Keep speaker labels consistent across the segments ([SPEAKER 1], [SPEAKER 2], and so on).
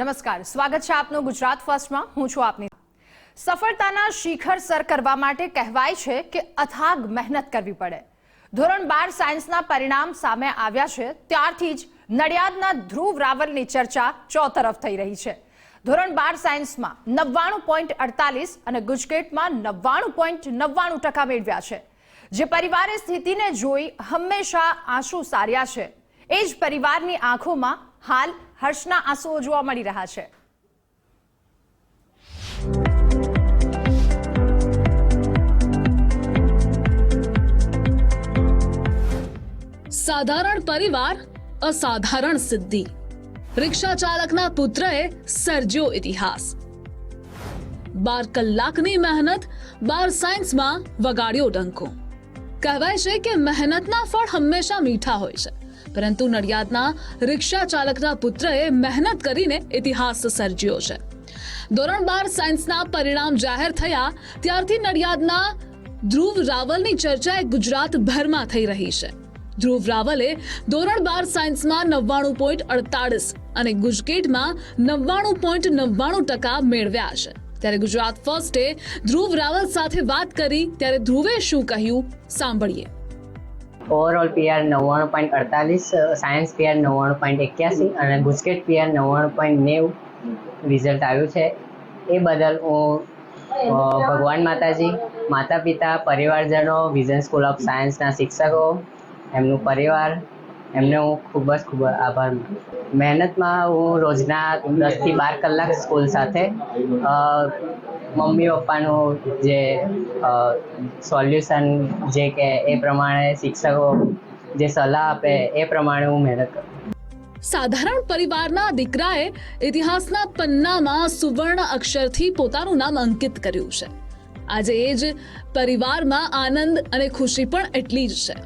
[SPEAKER 1] નમસ્કાર. સ્વાગત છે આપનું ગુજરાત ફર્સ્ટમાં. હું છું આપની સફળતાના શિખર સર કરવા માટે કહેવાય છે કે અથાગ મહેનત કરવી પડે. ધોરણ બાર સાયન્સના પરિણામ સામે આવ્યા છે, ત્યારથી જ નડિયાદના ધ્રુવ રાવલની ચર્ચા ચોતરફ થઈ રહી છે. ધોરણ બાર સાયન્સમાં નવ્વાણું પોઈન્ટ અડતાલીસ અને ગુજકેટમાં નવ્વાણું પોઈન્ટ નવ્વાણું ટકા મેળવ્યા છે. જે પરિવારે સ્થિતિને જોઈ હંમેશા આંસુ સાર્યા છે. એ જ પરિવારની આંખોમાં હાલ હર્ષના આંસુઓ જોવા મળી રહ્યા છે.
[SPEAKER 2] સાધારણ પરિવાર, અસાધારણ સિદ્ધિ. રિક્ષા ચાલકના પુત્રએ સર્જ્યો ઇતિહાસ. બાર કલાકની મહેનત, બાર સાયન્સમાં વગાડ્યો ડંકો. કહેવાય છે કે મહેનતના ફળ હંમેશા મીઠા હોય છે. પરંતુ નડિયાદના રિક્ષા ચાલકના પુત્રએ મહેનત કરીને ઇતિહાસ સર્જ્યો છે. ધોરણ બાર સાયન્સના પરિણામ જાહેર થયા, ત્યારથી નડિયાદના ધ્રુવ રાવલની ચર્ચા ગુજરાતભરમાં થઈ રહી છે. ધ્રુવ રાવલે ધોરણ બાર સાયન્સમાં નવ્વાણું પોઈન્ટ અડતાળીસ અને ગુજકેટમાં નવ્વાણું પોઈન્ટ નવ્વાણું ટકા મેળવ્યા છે. ત્યારે ગુજરાત ફર્સ્ટે ધ્રુવ રાવલ સાથે વાત કરી, ત્યારે ધ્રુવે શું કહ્યું, સાંભળીએ.
[SPEAKER 3] ઓવરઓલ પીઆર નવ્વાણું પોઈન્ટ અડતાલીસ સાયન્સ પીઆર નવ્વાણું પોઈન્ટ એક્યાસી અને ગુજકેટ પીઆર નવ્વાણું પોઈન્ટ નેવું રિઝલ્ટ આવ્યું છે. એ બદલ હું ભગવાન માતાજી માતા પિતા પરિવારજનો વિઝન સ્કૂલ ઓફ સાયન્સના શિક્ષકો, એમનું પરિવાર, એમને હું ખૂબ જ ખૂબ આભાર મહેનતમાં હું રોજના દસથી બાર કલાક સ્કૂલ સાથે મમ્મી પપ્પાનું જે સોલ્યુશન જે કે એ પ્રમાણે શિક્ષકો જે સલાહ આપે એ પ્રમાણે હું મહેનત કરું.
[SPEAKER 2] સાધારણ પરિવારના દીકરાએ ઇતિહાસના પન્નામાં સુવર્ણ અક્ષરથી પોતાનું નામ અંકિત કર્યું છે. આજે એ જ પરિવારમાં આનંદ અને ખુશી પણ એટલી જ છે.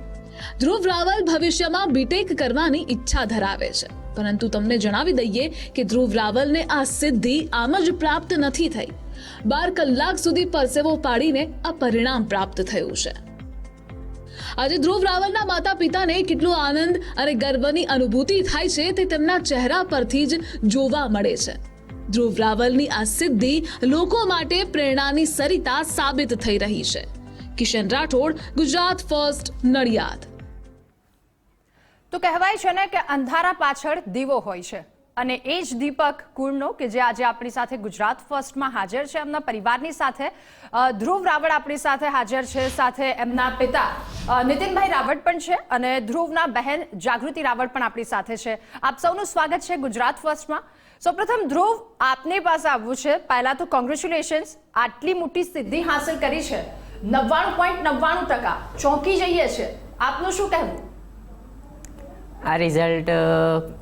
[SPEAKER 2] ધ્રુવ રાવલ ભવિષ્યમાં બીટેક કરવાની ઈચ્છા ધરાવે છે. પરંતુ તમને જણાવી દઈએ કે ધ્રુવ રાવલને આ સિદ્ધિ આમ જ પ્રાપ્ત નથી થઈ. બાર કલાક સુધી પરસેવો પાડીને આ પરિણામ પ્રાપ્ત થયું છે. આજે ધ્રુવ રાવલના માતા પિતાને કેટલો આનંદ અને ગર્વની અનુભૂતિ થાય છે તે તેમના ચહેરા પરથી જ જોવા મળે છે. ધ્રુવ રાવલની આ સિદ્ધિ લોકો માટે પ્રેરણાની સરિતા સાબિત થઈ રહી છે. કિશન રાઠોડ, ગુજરાત ફર્સ્ટ, નડિયાદ.
[SPEAKER 1] તો કહેવાય છે ને કે અંધારા પાછળ દીવો હોય છે. અને એ જ દીપક કુળનો કે જે આજે આપણી સાથે ગુજરાત ફર્સ્ટમાં હાજર છે, એમના પરિવારની સાથે. ધ્રુવ રાવળ આપણી સાથે હાજર છે, સાથે એમના પિતા નીતિનભાઈ રાવળ પણ છે અને ધ્રુવના બહેન જાગૃતિ રાવળ પણ આપણી સાથે છે. આપ સૌનું સ્વાગત છે ગુજરાત ફર્સ્ટમાં. સૌપ્રથમ, ધ્રુવ, આપની પાસે આવવું છે. પહેલા તો કોંગ્રેચ્યુલેશન્સ આટલી મોટી સિદ્ધિ હાંસલ કરી છે. નવ્વાણું પોઈન્ટ નવ્વાણું ટકા ચોંકી જઈએ છે આપનું શું કહેવું?
[SPEAKER 3] આ રિઝલ્ટ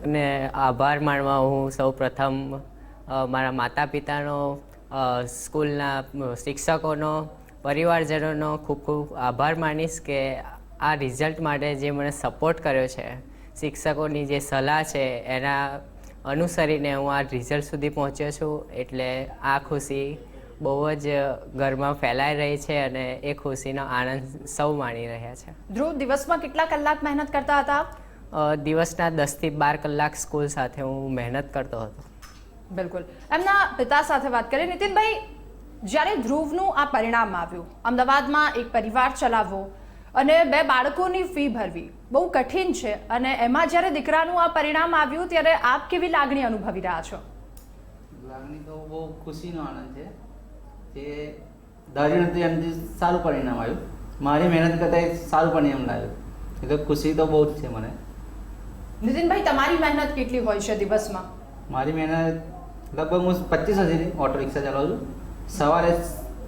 [SPEAKER 3] ને આભાર માનવા હું સૌ પ્રથમ મારા માતા પિતાનો સ્કૂલના શિક્ષકોનો, પરિવારજનોનો ખૂબ ખૂબ આભાર માનીશ કે આ રિઝલ્ટ માટે જે મને સપોર્ટ કર્યો છે, શિક્ષકોની જે સલાહ છે, એના અનુસરીને હું આ રિઝલ્ટ સુધી પહોંચ્યો છું. એટલે આ ખુશી બહુ જ ઘરમાં ફેલાઈ રહી છે અને એ ખુશીનો આનંદ સૌ માણી રહ્યા છે.
[SPEAKER 1] ધ્રુવ, દિવસમાં કેટલા કલાક મહેનત કરતા હતા?
[SPEAKER 3] દિવસના દસથી બાર કલાક સ્કૂલ સાથે હું મહેનત કરતો હતો.
[SPEAKER 1] બિલકુલ. એમના પિતા સાથે વાત કરીએ નીતિનભાઈ જ્યારે ધ્રુવનું આ પરિણામ આવ્યું અમદાવાદમાં એક પરિવાર ચલાવવો અને બે બાળકોની ફી ભરવી બહુ કઠિન છે. અને એમાં જ્યારે દીકરાનું આ પરિણામ આવ્યું ત્યારે આપ કેવી લાગણી અનુભવી રહ્યા છો?
[SPEAKER 4] લાગણી તો બહુ ખુશીનો આનંદ છે. કે ધાર્યું નથી એમથી સારું પરિણામ આવ્યું. મારી મહેનત કરતાં સારું પરિણામ લાવ્યું. એટલે ખુશી તો બહુ જ છે મને.
[SPEAKER 1] નીતિનભાઈ તમારી મહેનત કેટલી હોય છે દિવસમાં?
[SPEAKER 4] મારી મહેનત લગભગ હું પચીસ હજારની ઓટો રિક્ષા ચલાવું છું. સવારે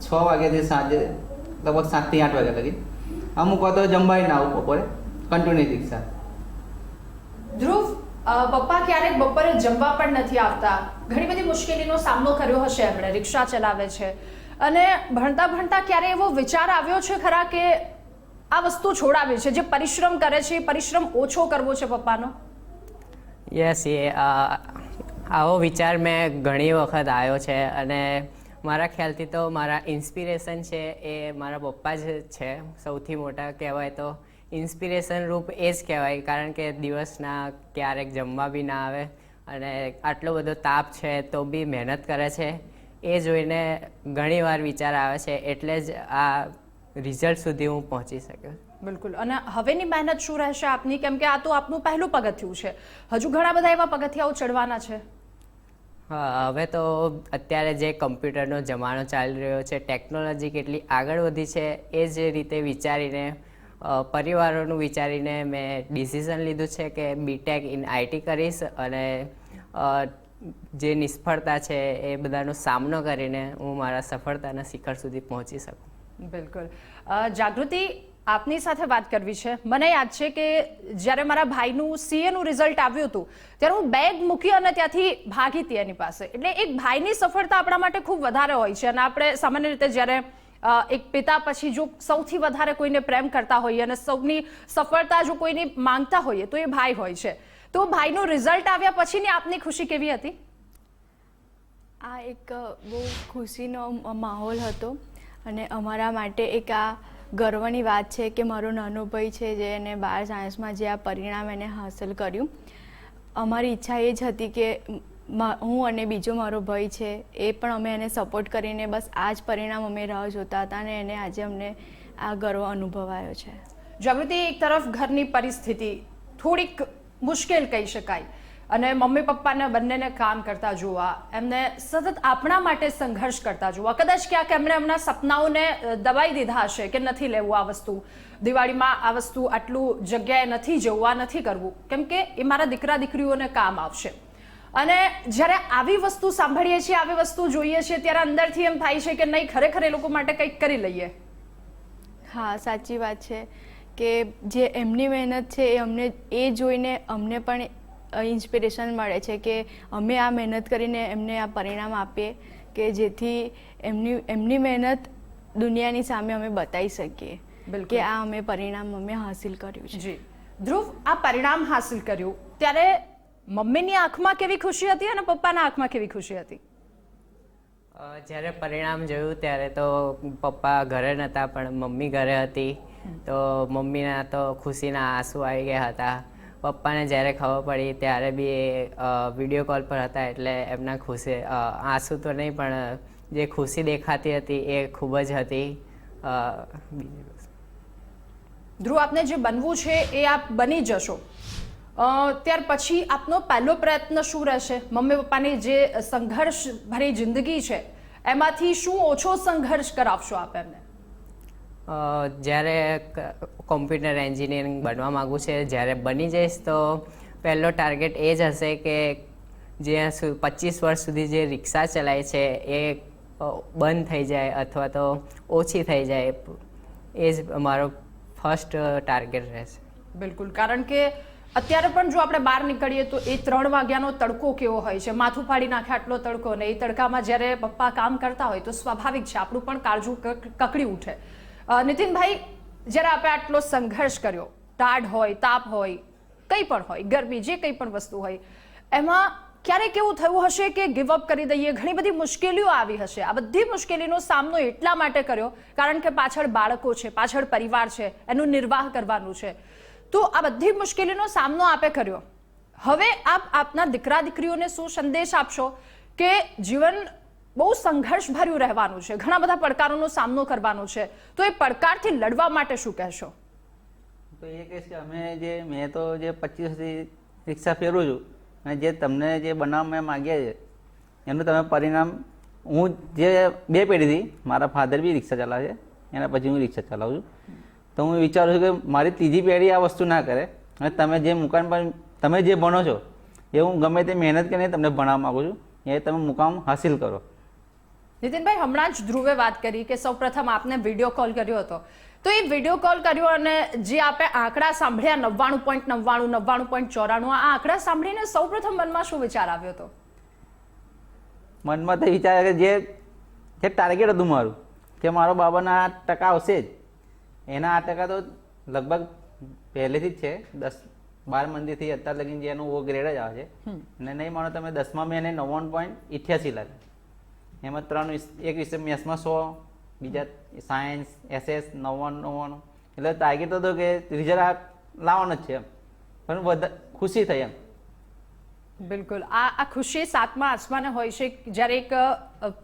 [SPEAKER 4] છ વાગ્યાથી સાંજે લગભગ સાતથી આઠ વાગ્યા લગી. અમુક વાર તો જમવાય ના આવું બપોરે. કન્ટિન્યુ રિક્ષા.
[SPEAKER 1] ધ્રુવ પપ્પા ક્યારેક બપોરે જમવા પણ નથી આવતા. ઘણી બધી મુશ્કેલીનો સામનો કર્યો હશે એમણે રિક્ષા ચલાવે છે. અને ભણતા ભણતા ક્યારે એવો વિચાર આવ્યો છે ખરા કે આ વસ્તુ છોડાવી છે. જે પરિશ્રમ કરે છે, એ પરિશ્રમ ઓછો કરવો છે પપ્પાનો?
[SPEAKER 3] યસ એ આવો વિચાર મેં ઘણી વખત આવ્યો છે અને મારા ખ્યાલથી તો મારા ઇન્સ્પિરેશન છે એ મારા પપ્પા જ છે. સૌથી મોટા કહેવાય તો ઇન્સ્પિરેશન રૂપ એ જ કહેવાય, કારણ કે દિવસના ક્યારેક જમવા બી ના આવે અને આટલો બધો તાપ છે તો બી મહેનત કરે છે. એ જોઈને ઘણીવાર વિચાર આવે છે. એટલે જ આ રિઝલ્ટ સુધી હું પહોંચી શક્યો.
[SPEAKER 1] બિલકુલ. અને હવેની મહેનત શું રહેશે આપની? કેમ કે આ તો આપનું પહેલું પગથિયું છે. હજુ ઘણા બધા એવા પગથિયાઓ ચડવાના છે.
[SPEAKER 3] હા હવે તો અત્યારે જે કમ્પ્યુટરનો જમાનો ચાલી રહ્યો છે ટેકનોલોજી કેટલી આગળ વધી છે એ જ રીતે વિચારીને પરિવારોનું વિચારીને મેં ડિસિઝન લીધું છે કે બીટેક ઇન આઈટી કરીશ અને જે નિષ્ફળતા છે એ બધાનો સામનો કરીને હું મારા સફળતાના શિખર સુધી પહોંચી શકું.
[SPEAKER 1] બિલકુલ. જાગૃતિ આપની સાથે વાત કરવી છે. મને યાદ છે કે જ્યારે મારા ભાઈનું સીએનું રિઝલ્ટ આવ્યું હતું, ત્યારે હું બેગ મૂકી અને ત્યાંથી ભાગી હતી એની પાસે. એટલે એક ભાઈની સફળતા આપણા માટે ખૂબ વધારે હોય છે અને આપણે સામાન્ય રીતે જ્યારે એક પિતા પછી જો સૌથી વધારે કોઈને પ્રેમ કરતા હોઈએ અને સૌની સફળતા જો કોઈની માંગતા હોઈએ, તો એ ભાઈ હોય છે. તો ભાઈનું રિઝલ્ટ આવ્યા પછીની આપની ખુશી કેવી હતી?
[SPEAKER 5] આ એક બહુ ખુશીનો માહોલ હતો. અને અમારા માટે એક આ ગર્વની વાત છે કે મારો નાનો ભાઈ છે જે એને બાર સાયન્સમાં જે આ પરિણામ એને હાંસલ કર્યું. અમારી ઈચ્છા એ જ હતી કે હું અને બીજો મારો ભાઈ છે એ પણ અમે એને સપોર્ટ કરીને બસ આ જ પરિણામ અમે રાહ જોતા હતા અને એને આજે અમને આ ગર્વ અનુભવાયો છે.
[SPEAKER 1] જાગૃતિ એક તરફ ઘરની પરિસ્થિતિ થોડીક મુશ્કેલ કહી શકાય અને મમ્મી પપ્પાને બંનેને કામ કરતા જોવા, એમને સતત આપણા માટે સંઘર્ષ કરતા જોવા. કદાચ ક્યાંક એમણે એમના સપનાઓને દબાઈ દીધા હશે કે નથી લેવું આ વસ્તુ. દિવાળીમાં આ વસ્તુ આટલું જગ્યાએ નથી જવું નથી કરવું. કેમ કે એ મારા દીકરા દીકરીઓને કામ આવશે. અને જ્યારે આવી વસ્તુ સાંભળીએ છીએ, આવી વસ્તુ જોઈએ છીએ, ત્યારે અંદરથી એમ થાય છે કે નહીં, ખરેખર એ લોકો માટે કંઈક કરી લઈએ.
[SPEAKER 5] હા, સાચી વાત છે કે જે એમની મહેનત છે એ અમને, એ જોઈને અમને પણ ઇન્સ્પિરેશન મળે છે કે અમે આ મહેનત કરીને એમને આ પરિણામ આપીએ કે જેથી એમની એમની મહેનત દુનિયાની સામે અમે બતાવી શકીએ. કે આ અમે પરિણામ અમે હાસિલ કર્યું છે.
[SPEAKER 1] જી. ધ્રુવ આ પરિણામ હાસિલ કર્યું ત્યારે મમ્મીની આંખમાં કેવી ખુશી હતી અને પપ્પાના આંખમાં કેવી ખુશી હતી?
[SPEAKER 3] જ્યારે પરિણામ જોયું ત્યારે તો પપ્પા ઘરે નહોતા પણ મમ્મી ઘરે હતી. તો મમ્મીના તો ખુશીના આંસુ આવી ગયા હતા. પપ્પાને જ્યારે ખબર પડી ત્યારે બી એ વીડિયો કોલ પર હતા એટલે એમના ખુશી આંસુ તો નહીં પણ જે ખુશી દેખાતી હતી એ ખૂબ જ હતી.
[SPEAKER 1] ધ્રુવ, આપને જે બનવું છે એ આપ બની જશો. ત્યાર પછી આપનો પહેલો પ્રયત્ન શું રહેશે? મમ્મી પપ્પાની જે સંઘર્ષ ભરી જિંદગી છે, એમાંથી શું ઓછો સંઘર્ષ કરાવશો આપ એમને?
[SPEAKER 3] જ્યારે કોમ્પ્યુટર એન્જિનિયરિંગ બનવા માગું છે, જ્યારે બની જઈશ તો પહેલો ટાર્ગેટ એ જ હશે કે જ્યાં પચીસ વર્ષ સુધી જે રિક્ષા ચલાય છે, એ બંધ થઈ જાય અથવા તો ઓછી થઈ જાય, એ જ મારો ફર્સ્ટ ટાર્ગેટ રહેશે.
[SPEAKER 1] બિલકુલ. કારણ કે અત્યારે પણ જો આપણે બહાર નીકળીએ તો એ ત્રણ વાગ્યાનો તડકો કેવો હોય છે? માથું ફાડી નાખે આટલો તડકો ને એ તડકામાં જ્યારે પપ્પા કામ કરતા હોય તો સ્વાભાવિક છે, આપણું પણ કાળજું કકડી ઉઠે. નીતિનભાઈ, જ્યારે આપણે આટલો સંઘર્ષ કર્યો, ટાઢ હોય, તાપ હોય, કંઈ પણ હોય, ગરમી, જે કંઈ પણ વસ્તુ હોય, એમાં ક્યારેક એવું થયું હશે કે ગિવ અપ કરી દઈએ, ઘણી બધી મુશ્કેલીઓ આવી હશે. આ બધી મુશ્કેલીનો સામનો એટલા માટે કર્યો, કારણ કે પાછળ બાળકો છે, પાછળ પરિવાર છે, એનું નિર્વાહ કરવાનું છે. તો આ બધી મુશ્કેલીનો સામનો આપે કર્યો. હવે આપ આપના દીકરા દીકરીઓને શું સંદેશ આપશો? કે જીવન બહુ સંઘર્ષ ભર્યું રહેવાનું છે. ઘણા બધા પડકારોનો સામનો કરવાનો છે. તો એ પડકારથી લડવા માટે શું કહેશો?
[SPEAKER 4] તો એ કહીશ કે અમે જે, મેં તો જે પચીસ રિક્ષા ફેરવું છું અને જે તમને જે બનાવ મેં માગ્યા છે, એનું તમે પરિણામ, હું જે બે પેઢીથી, મારા ફાધર બી રિક્ષા ચલાવે છે, એના પછી હું રિક્ષા ચલાવું છું. તો હું વિચારું છું કે મારી ત્રીજી પેઢી આ વસ્તુ ના કરે. અને તમે જે મુકામ પર, તમે જે ભણો છો, એ હું ગમે તે મહેનત કરીને તમને ભણાવવા માગું છું, એ તમે મુકામ હાસિલ કરો.
[SPEAKER 1] નીતિનભાઈ હમણાં જ ધ્રુવે વાત કરી કે સૌપ્રથમ આપને વીડિયો કોલ કર્યો હતો. તો એ વીડિયો કોલ કર્યો અને જે આપે આંકડા સાંભળ્યા નવ્વાણું પોઈન્ટ નવ્વાણું નવ્વાણું પોઈન્ટ ચોરાણું આ આંકડા સાંભળીને સૌપ્રથમ મનમાં શું વિચાર આવ્યો હતો?
[SPEAKER 4] મનમાં તો વિચાર કે જે જે ટાર્ગેટ હતું મારું કે મારો બાબાના આ ટકા આવશે જ. એના આ ટકા તો લગભગ પહેલેથી જ છે. દસ બાર મંદિરથી અત્યાર લગીને જે એનું ઓ ગ્રેડ જ આવે છે. અને નહીં માનો તમે દસમાં મેં એને નવ્વાણું પોઈન્ટ ઇઠ્યાસી લાગે એમાં ત્રણ એક વિષય મેથ્સમાં સો, બીજા સાયન્સ એસએસ નવ્વાણું નવ્વાણું. એટલે ટાર્ગેટ હતો કે રિઝલ્ટ લાવવાનો જ છે એમ. પણ વધ ખુશી થઈ એમ.
[SPEAKER 1] બિલકુલ. આ આ ખુશી સાતમા આસમાને હોય છે જ્યારે એક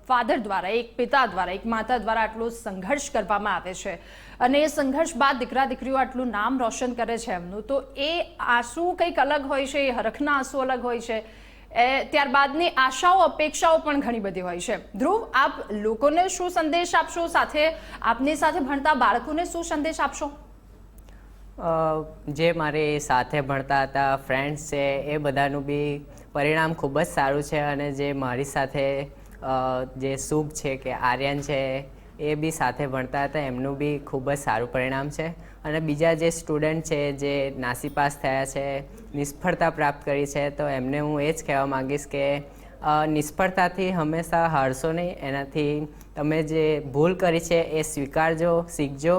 [SPEAKER 1] ફાધર દ્વારા, એક પિતા દ્વારા, એક માતા દ્વારા આટલો સંઘર્ષ કરવામાં આવે છે. અને એ સંઘર્ષ બાદ દીકરા, દીકરીઓ આટલું નામ રોશન કરે છે એમનું. તો એ આંસુ કંઈક અલગ હોય છે, એ હરખના આંસુ અલગ હોય છે. ત્યારબાદની આશાઓ, અપેક્ષાઓ પણ ઘણી બધી હોય છે. ધ્રુવ, આપ લોકોને શું સંદેશ આપશો? સાથે આપની સાથે ભણતા બાળકોને શું સંદેશ આપશો?
[SPEAKER 3] જે મારી સાથે ભણતા હતા ફ્રેન્ડ્સ છે, એ બધાનું બી પરિણામ ખૂબ જ સારું છે અને જે મારી સાથે જે શુભ છે કે આર્યન છે, એ બી સાથે ભણતા હતા, એમનું બી ખૂબ જ સારું પરિણામ છે. અને બીજા જે સ્ટુડન્ટ છે, જે નાસીપાસ થયા છે, નિષ્ફળતા પ્રાપ્ત કરી છે, તો એમને હું એ જ કહેવા માંગીશ કે નિષ્ફળતાથી હંમેશા હારશો નહીં. એનાથી તમે જે ભૂલ કરી છે એ સ્વીકારજો, શીખજો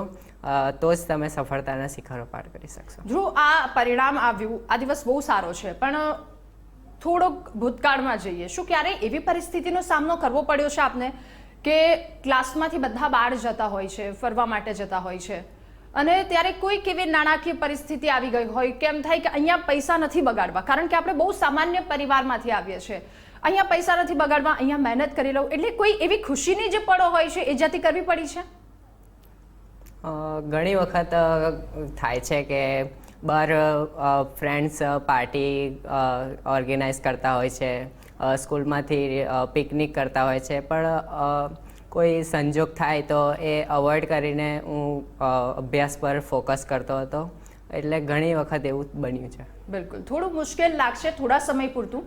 [SPEAKER 3] તો જ તમે સફળતાના શિખરો પાર કરી શકશો.
[SPEAKER 1] ધ્રુવ, આ પરિણામ આવ્યું, આ દિવસ બહુ સારો છે, પણ થોડોક ભૂતકાળમાં જઈએ. શું ક્યારેય એવી પરિસ્થિતિનો સામનો કરવો પડ્યો છે આપને કે ક્લાસમાંથી બધા બહાર જતા હોય છે, ફરવા માટે જતા હોય છે? અને ત્યારે કોઈક એવી નાણાકીય પરિસ્થિતિ આવી ગઈ હોય, કેમ થાય કે અહીંયા પૈસા નથી બગાડવા? કારણ કે આપણે બહુ સામાન્ય પરિવારમાંથી આવીએ છીએ. અહીંયા પૈસા નથી બગાડવા, અહીંયા મહેનત કરી લઉં. એટલે કોઈ એવી ખુશીની જે પળો હોય છે, એ જાતી કરવી પડી છે?
[SPEAKER 3] ઘણી વખત થાય છે કે બહાર ફ્રેન્ડ્સ પાર્ટી ઓર્ગેનાઇઝ કરતા હોય છે સ્કૂલમાંથી પિકનિક કરતા હોય છે. પણ કોઈ સંજોગ થાય તો એ અવોઇડ કરીને હું અભ્યાસ પર ફોકસ કરતો હતો. એટલે ઘણી વખત એવું બન્યું છે.
[SPEAKER 1] બિલકુલ. થોડું મુશ્કેલ લાગશે, થોડા સમય પૂરતું.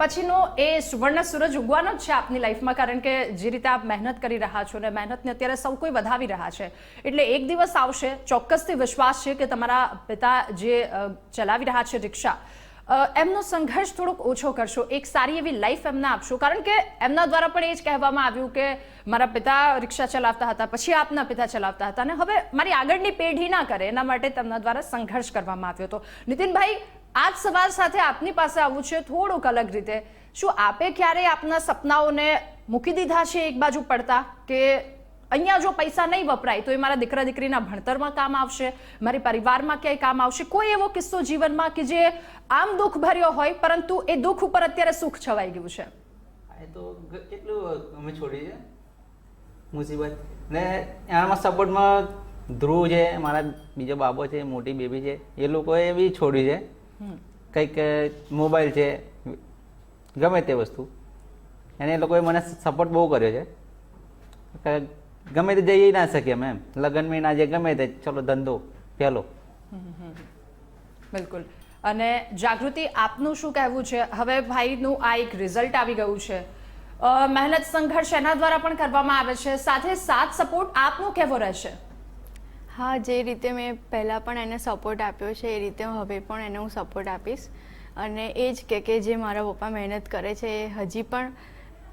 [SPEAKER 1] પછીનો એ સુવર્ણ સૂરજ ઉગવાનો જ છે આપની લાઈફમાં, કારણ કે જે રીતે આપ મહેનત કરી રહ્યા છો ને મહેનતને અત્યારે સૌ કોઈ વધાવી રહ્યા છે. એટલે એક દિવસ આવશે, ચોક્કસથી વિશ્વાસ છે કે તમારા પિતા જે ચલાવી રહ્યા છે રિક્ષા એમનો સંઘર્ષ થોડોક ઓછો કરશો. એક સારી એવી લાઈફ એમને આપશો. કારણ કે એમના દ્વારા પણ એ જ કહેવામાં આવ્યું કે મારા પિતા રિક્ષા ચલાવતા હતા, પછી આપના પિતા ચલાવતા હતા. અને હવે મારી આગળની પેઢી ના કરે, એના માટે તેમના દ્વારા સંઘર્ષ કરવામાં આવ્યો હતો. નીતિનભાઈ આ જ સવાલ સાથે આપની પાસે આવવું છે થોડુંક અલગ રીતે. શું આપે ક્યારેય આપના સપનાઓને મૂકી દીધા છે એક બાજુ પડતા કે અહીંયા જો પૈસા નહીં વપરાય તો એ મારા દીકરા દીકરીના ભણતરમાં કામ આવશે મારી પરિવારમાં ક્યાંય કામ આવશે. કોઈ એવો કિસ્સો જીવનમાં કે જે આમ દુઃખ ભર્યો હોય પરંતુ એ દુઃખ ઉપર અત્યારે સુખ છવાઈ ગયું છે.
[SPEAKER 4] એ તો કેટલું અમે છોડી છે? મુસીબત. ને એનામાં સપોર્ટમાં ધ્રુવ છે મારા બીજો બાબો છે મોટી બેબી છે એ લોકોએ બી છોડ્યું છે. કંઈક મોબાઈલ છે ગમે તે વસ્તુ. અને એ લોકોએ મને સપોર્ટ બહુ કર્યો છે. ગમે તે જઈ ના શકીએ અમે એમ. લગ્નમાં ના જે ગમે તે ચલો ધંધો પહેલો.
[SPEAKER 1] બિલકુલ. અને જાગૃતિ આપનું શું કહેવું છે? હવે ભાઈનું આ એક રિઝલ્ટ આવી ગયું છે. મહેનત સંઘર્ષ એના દ્વારા પણ કરવામાં આવે છે. સાથે સાથ સપોર્ટ આપનો કેવો રહેશે?
[SPEAKER 5] હા જે રીતે મેં પહેલાં પણ એને સપોર્ટ આપ્યો છે એ રીતે હવે પણ એને હું સપોર્ટ આપીશ. અને એ જ કે કે જે મારા પપ્પા મહેનત કરે છે એ હજી પણ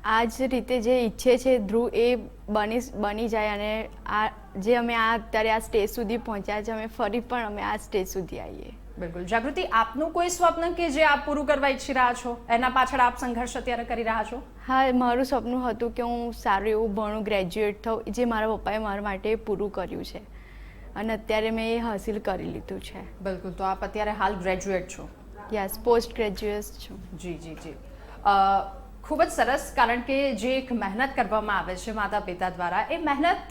[SPEAKER 5] આ જ રીતે જે ઈચ્છે છે ધ્રુવ એ બની બની જાય અને આ જે અમે આ અત્યારે આ સ્ટેજ સુધી પહોંચ્યા છે અમે ફરી પણ અમે આ સ્ટેજ સુધી આવીએ.
[SPEAKER 1] બિલકુલ. જાગૃતિ આપનું કોઈ સ્વપ્ન કે જે આપ પૂરું કરવા ઈચ્છી રહ્યા છો? એના પાછળ આપ સંઘર્ષ અત્યારે કરી રહ્યા છો?
[SPEAKER 5] હા મારું સપનું હતું કે હું સારું એવું ભણું ગ્રેજ્યુએટ થઉં જે મારા પપ્પાએ મારા માટે પૂરું કર્યું છે. અને અત્યારે મેં એ હાસિલ કરી લીધું છે.
[SPEAKER 1] બિલકુલ. તો આપ અત્યારે હાલ ગ્રેજ્યુએટ છો?
[SPEAKER 5] યસ પોસ્ટ ગ્રેજ્યુએટ છું.
[SPEAKER 1] જી જી જી. ખૂબ જ સરસ, કારણ કે જે એક મહેનત કરવામાં આવે છે માતા પિતા દ્વારા, એ મહેનત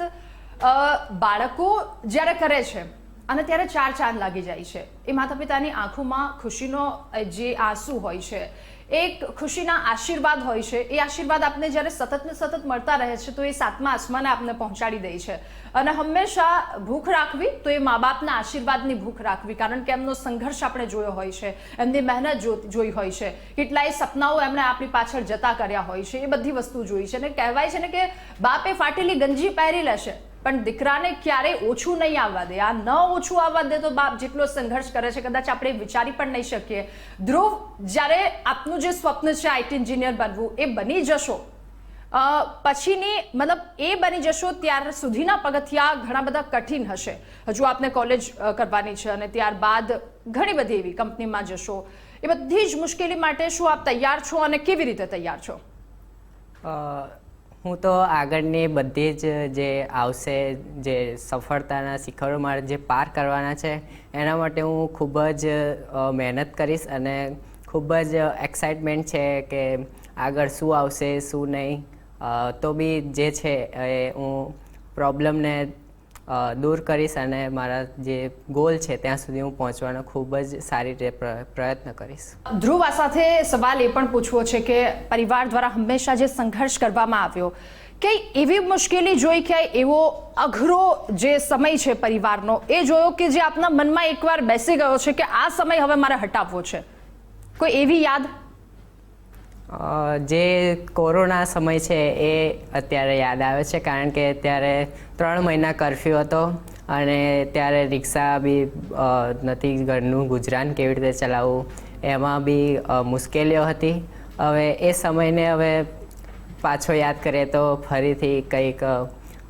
[SPEAKER 1] બાળકો જ્યારે કરે છે, અને ત્યારે ચાર ચાંદ લાગી જાય છે. એ માતા પિતાની આંખોમાં ખુશીનો જે આંસુ હોય છે એક ખુશીના આશીર્વાદ હોય છે. એ આશીર્વાદ આપને જ્યારે સતત ને સતત મળતા રહે છે, તો એ સાતમા આસમાને આપને પહોંચાડી દે છે. અને હંમેશા ભૂખ રાખવી, તો એ મા બાપના આશીર્વાદની ભૂખ રાખવી, કારણ કે એમનો સંઘર્ષ આપણે જોયો હોય છે. એમની મહેનત જોઈ હોય છે. કેટલાય સપનાઓ એમણે આપણી પાછળ જતા કર્યા હોય છે. એ બધી વસ્તુ જોઈ છે. અને કહેવાય છે ને કે બાપે ફાટેલી ગંજી પહેરી લેશે. પણ દીકરાને ક્યારેય ઓછું નહીં આવવા દે. આ ન ઓછું આવવા દે તો બાપ જેટલો સંઘર્ષ કરે છે, કદાચ આપણે વિચારી પણ નહીં શકીએ. ધ્રુવ, જ્યારે આપનું જે સ્વપ્ન છે આઈટી એન્જિનિયર બનવું, એ બની જશો. પછીની, મતલબ એ બની જશો ત્યાર સુધીના પગથિયા ઘણા બધા કઠિન હશે. હજુ આપને કોલેજ કરવાની છે અને ત્યારબાદ ઘણી બધી એવી કંપનીમાં જશો. એ બધી જ મુશ્કેલી માટે શું આપ તૈયાર છો અને કેવી રીતે તૈયાર છો?
[SPEAKER 3] હું તો આગળની બધી જ જે આવશે, જે સફળતાના શિખરો મારે જે પાર કરવાના છે, એના માટે હું ખૂબ જ મહેનત કરીશ અને ખૂબ જ એક્સાઇટમેન્ટ છે કે આગળ શું આવશે, શું નહીં. તો બી જે છે એ હું પ્રોબ્લેમને દૂર કરીશ અને મારા જે ગોલ છે ત્યાં સુધી હું પહોંચવાનો ખૂબ જ સારી રીતે પ્રયત્ન કરીશ.
[SPEAKER 1] ધ્રુવ, આ સાથે સવાલ એ પણ પૂછવો છે કે પરિવાર દ્વારા હંમેશા જે સંઘર્ષ કરવામાં આવ્યો કે એવી મુશ્કેલી જોઈ કે એવો અઘરો જે સમય છે પરિવારનો, એ જોયો કે જે આપના મનમાં એકવાર બેસી ગયો છે કે આ સમય હવે મારે હટાવવો છે? કોઈ એવી યાદ?
[SPEAKER 3] જે કોરોના સમય છે એ અત્યારે યાદ આવે છે કારણ કે ત્યારે ત્રણ મહિના કરફ્યુ હતો અને ત્યારે રિક્ષા બી નથી ઘરનું ગુજરાન કેવી રીતે ચલાવવું એમાં બી મુશ્કેલીઓ હતી. હવે એ સમયને હવે પાછો યાદ કરીએ તો ફરીથી કંઈક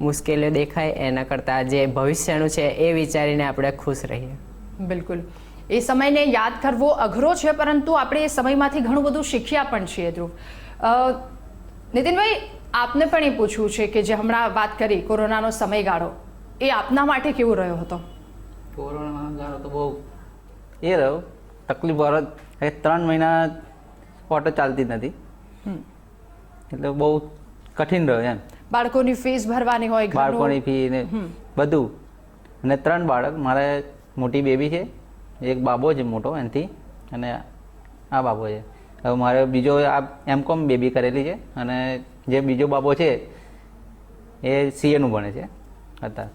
[SPEAKER 3] મુશ્કેલીઓ દેખાય એના કરતાં જે ભવિષ્યનું છે એ વિચારીને આપણે ખુશ રહીએ.
[SPEAKER 1] બિલકુલ. એ સમયને યાદ કરવો અઘરો છે પરંતુ આપણે એ સમયમાંથી ઘણું બધું શીખ્યા પણ છીએ ધ્રુવ. નીતિનભાઈ આપને પણ એ પૂછવું છે કે જે હમણાં વાત કરી કોરોનાનો સમયગાળો એ આપના માટે કેવો રહ્યો હતો?
[SPEAKER 4] કોરોના ગાળો તો બહુ એ રહ્યો. તકલીફ વાળો એ ત્રણ મહિના ઓટો ચાલતી નથી. એટલે બહુ કઠિન રહ્યો એમ.
[SPEAKER 1] બાળકોની ફીસ ભરવાની હોય
[SPEAKER 4] બાળકોની ફી ને બધું. અને ત્રણ બાળક. મારે મોટી બેબી છે. એક બાબો છે મોટો એનાથી અને આ બાબો છે. હવે મારે બીજો આ એમ કોમ બેબી કરેલી છે અને જે બીજો બાબો છે એ સીએનું ભણે છે અત્યારે.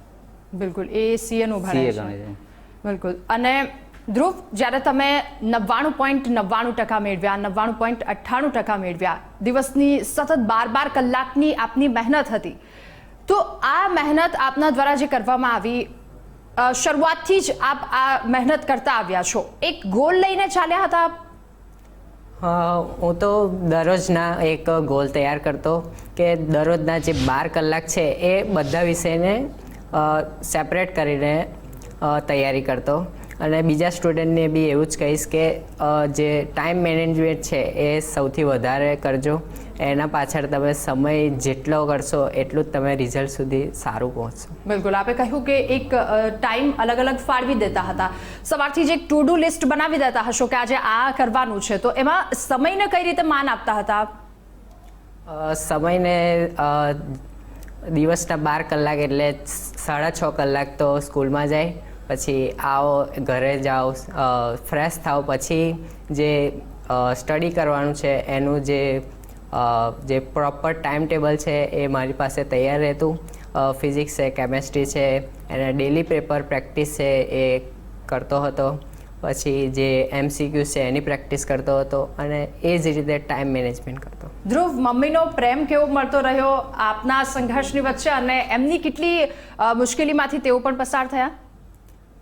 [SPEAKER 1] બિલકુલ એ સીએ નું ભણે છે. બિલકુલ. અને ધ્રુવ જ્યારે તમે નવ્વાણું પોઈન્ટ નવ્વાણું ટકા મેળવ્યા નવ્વાણું પોઈન્ટ અઠ્ઠાણું ટકા મેળવ્યા દિવસની સતત બાર બાર કલાકની આપની મહેનત હતી તો આ મહેનત આપના દ્વારા જે કરવામાં આવી શરૂઆતથી જ આપ આ મહેનત કરતા આવ્યા છો. એક ગોલ લઈને ચાલ્યા હતા
[SPEAKER 3] હું તો દરરોજના એક ગોલ તૈયાર કરતો કે દરરોજના જે બાર કલાક છે એ બધા વિષયને સેપરેટ કરીને તૈયારી કરતો. અને બીજા સ્ટુડન્ટને બી એવું જ કહીશ કે જે ટાઈમ મેનેજમેન્ટ છે એ સૌથી વધારે કરજો. એના પાછળ તમે સમય જેટલો કરશો એટલું જ તમે રિઝલ્ટ સુધી સારું પહોંચશો.
[SPEAKER 1] બિલકુલ. આપે કહ્યું કે એક ટાઈમ અલગ અલગ ફાળવી દેતા હતા. સવારથી જે એક ટુ ડુ લિસ્ટ બનાવી દેતા હશો કે આજે આ કરવાનું છે. તો એમાં સમયને કઈ રીતે માન આપતા હતા?
[SPEAKER 3] સમયને દિવસના બાર કલાક એટલે સાડા છ કલાક તો સ્કૂલમાં જાય. પછી આવો, ઘરે જાઓ ફ્રેશ થાઓ. પછી જે સ્ટડી કરવાનું છે, એનું જે જે પ્રોપર ટાઈમ ટેબલ છે, એ મારી પાસે તૈયાર રહેતું. ફિઝિક્સ છે કેમેસ્ટ્રી છે, એના ડેલી પેપર પ્રેક્ટિસ છે, એ કરતો હતો. પછી જે એમસીક્યુ છે, એની પ્રેક્ટિસ કરતો હતો અને એ જ રીતે ટાઈમ મેનેજમેન્ટ કરતો.
[SPEAKER 1] ધ્રુવ, મમ્મીનો પ્રેમ કેવો મળતો રહ્યો આપના સંઘર્ષની વચ્ચે અને એમની કેટલી મુશ્કેલીમાંથી તેઓ પણ પસાર થયા?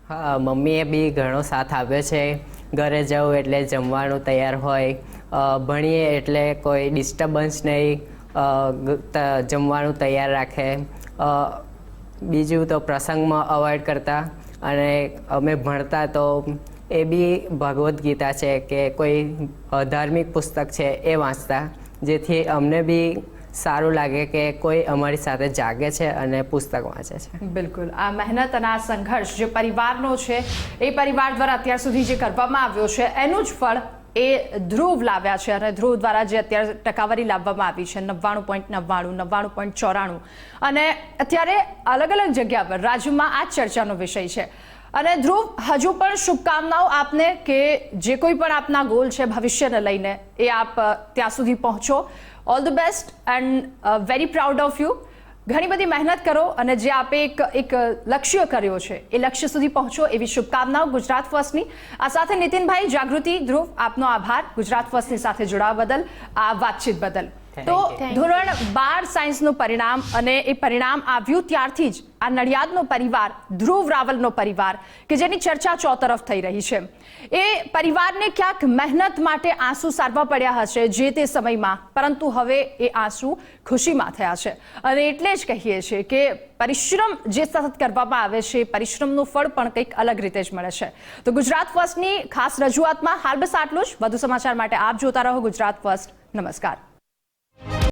[SPEAKER 3] હા, મમ્મીએ બી ઘણો સાથ આપ્યો છે. ઘરે જવું એટલે જમવાનું તૈયાર હોય. ભણીએ એટલે કોઈ ડિસ્ટર્બન્સ નહીં. જમવાનું તૈયાર રાખે. બીજું તો પ્રસંગમાં અવોઇડ કરતા અને અમે ભણતા તો એ બી ભગવદ્ ગીતા છે કે કોઈ ધાર્મિક પુસ્તક છે એ વાંચતા. જેથી અમને બી સારું લાગે કે કોઈ અમારી સાથે જાગે છે અને પુસ્તક વાંચે છે.
[SPEAKER 1] બિલકુલ. આ મહેનત અને આ સંઘર્ષ જે પરિવારનો છે, એ પરિવાર દ્વારા અત્યાર સુધી જે કરવામાં આવ્યો છે, એનું જ ફળ એ ધ્રુવ લાવ્યા છે અને ધ્રુવ દ્વારા જે અત્યારે ટકાવારી લાવવામાં આવી છે, નવ્વાણું પોઈન્ટ નવ્વાણું નવ્વાણું પોઈન્ટ ચોરાણું. અને અત્યારે અલગ અલગ જગ્યા પર રાજ્યમાં આ ચર્ચાનો વિષય છે. અને ધ્રુવ, હજુ પણ શુભકામનાઓ આપને કે જે કોઈ પણ આપના ગોલ છે ભવિષ્યને લઈને, એ આપ ત્યાં સુધી પહોંચો. All the best and very proud of you ઘણી બધી મહેનત કરો અને જે આપે એક એક લક્ષ્ય કર્યો છે, એ લક્ષ્ય સુધી પહોંચો એવી શુભકામનાઓ ગુજરાત ફર્સ્ટની. આ સાથે નીતિનભાઈ જાગૃતિ ધ્રુવ, આપનો આભાર. ગુજરાત ફર્સ્ટની સાથે જોડાવા બદલ, આ વાતચીત બદલ. તો. ધોરણ બાર સાયન્સનું પરિણામ અને એ પરિણામ આવ્યું ત્યારથી જ આ નડિયાદનો પરિવાર ધ્રુવ રાવલનો પરિવાર કે જેની ચર્ચા ચોતરફ થઈ રહી છે. એ પરિવારને ક્યાંક મહેનત માટે આંસુ સારવા પડ્યા હશે જે તે સમયમાં પરંતુ હવે એ આંસુ ખુશીમાં થયા છે. અને એટલે જ કહીએ છીએ કે પરિશ્રમ જે સતત કરવામાં આવે છે પરિશ્રમનું ફળ પણ કંઈક અલગ રીતે જ મળે છે. તો ગુજરાત ફર્સ્ટની ખાસ રજૂઆતમાં હાલ બસ આટલું જ. વધુ સમાચાર માટે આપ જોતા રહો ગુજરાત ફર્સ્ટ. નમસ્કાર.